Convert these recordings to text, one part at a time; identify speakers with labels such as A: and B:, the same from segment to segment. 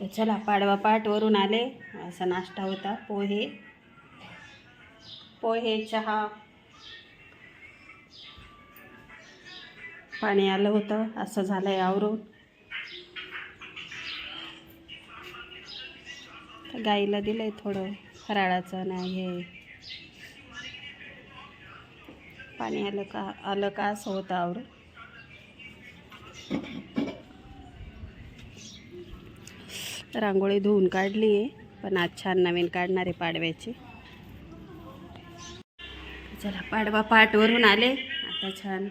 A: तर चला पाडवा पाठवरून आले. असा नाश्ता होता. पोहे. पोहे चहा. पाणी आलं होतं. असं झालं आहे आवरून गाईला दिलं आहे थोडं फराळाचं नाही हे. पाणी आलं का आलं का असं होतं आवरून. रांगोळी धुवून काढली आहे. पण आज छान नवीन काढणार आहे पाडव्याची. चला पाडवा पाटवरून आले. आता छान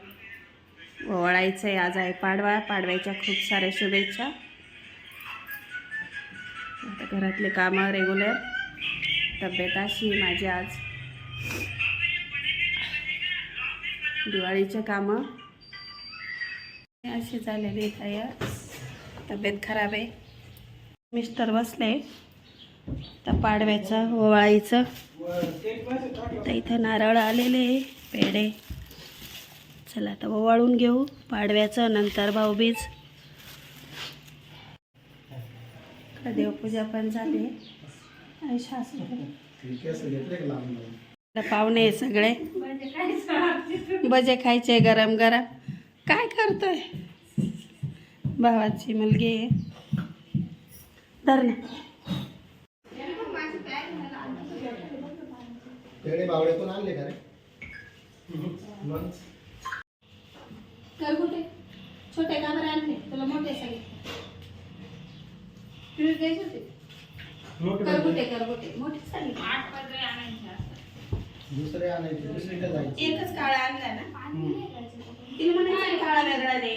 A: ओवाळायचं आहे आज आहे पाडवा. पाडव्याच्या खूप साऱ्या शुभेच्छा. आता घरातले कामं रेग्युलर तब्येत अशी माझी आज. दिवाळीचे कामं. अशी झालेली तयार तब्येत खराब आहे. मिस्टर बसले. तर पाडव्याचं ओवाळीचं. तर इथं नारळ आलेले पेढे. चला आता ओवाळून घेऊ पाडव्याचं नंतर भाऊबीज. देवपूजा पण झाली. आणि शास्त्र पाहुणे सगळे. भजे खायचे गरम गरम. काय करतोय? भावाची मुलगी आहे. धर ना
B: पेढे बावड्यातून आणले का रे? मग
A: करगुटे छोटे का बरं आणले. तुला मोठे द्यायचे होते?
B: मोठे
A: करगुटे करगुटे मोठे सगळे.
B: दुसरे आणायचे दुसरीकडे जायचे?
A: एकच काळा आणला ना? तिला म्हणायचं काळा वेगळा दे.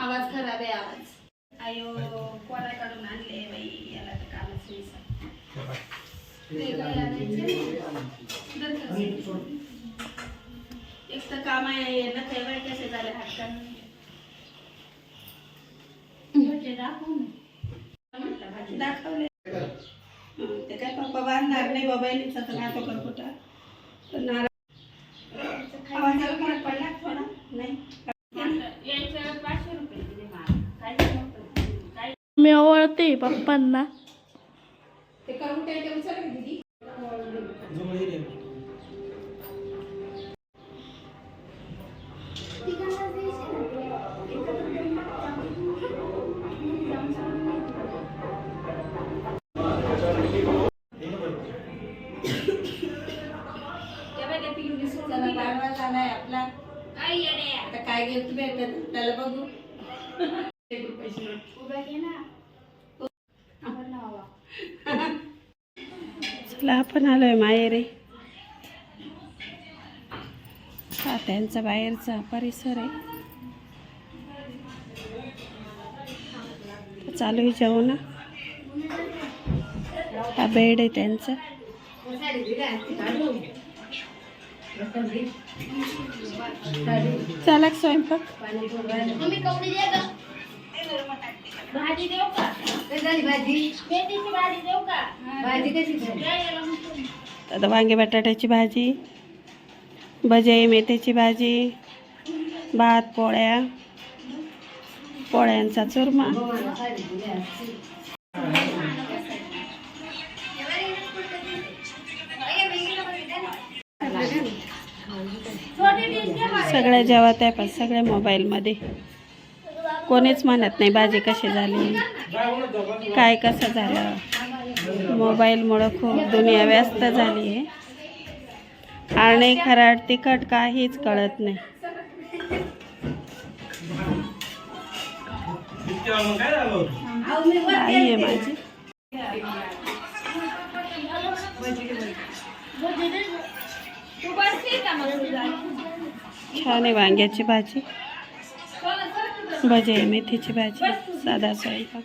A: आवाज खराब आहे आवाज. आयो कोणाकडून आणले बाई याला तर कामच नाही एक तर काम आहे ना बाई कसे झाले हातकान दाखवले ते काय पप्पा बांधणार नाही बाबाईनीचा तर नातो कर कुठं तर नारळ
C: मी ओळखते पप्पांना
A: काय भेटत त्याला बघू. एक रुपयाची नोट. चला आपण आलोय माहेरी. हा त्यांचा बाहेरचा परिसर आहे. चालू आहे जेवण. हा बेड आहे त्यांचा. चालक स्वयंपाक.
C: भाजी देऊ का? मेथीची भाजी देऊ का? भाजी कशी
A: आता वांगे बटाट्याची भाजी भजे मेथीची भाजी भात पोळ्या पोळ्यांचा चुरमा. सगळ्या जेवत आहे पण सगळ्या मोबाईलमध्ये. कोणीच म्हणत नाही भाजी कशी झाली? काय कसं झालं? मोबाईलमुळं खूप दुनिया व्यस्त झाली आहे. आणि खराट तिखट काहीच कळत नाही. आई आहे माझी. छान आहे वांग्याची भाजी. भजे मेथीची भाजी साधा स्वयंपाक.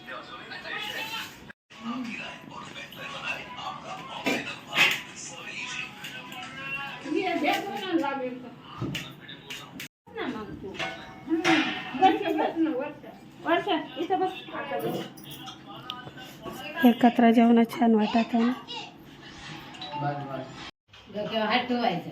A: एकत्र जेवण छान वाटत आहे ना?
C: हात ठेवायचा.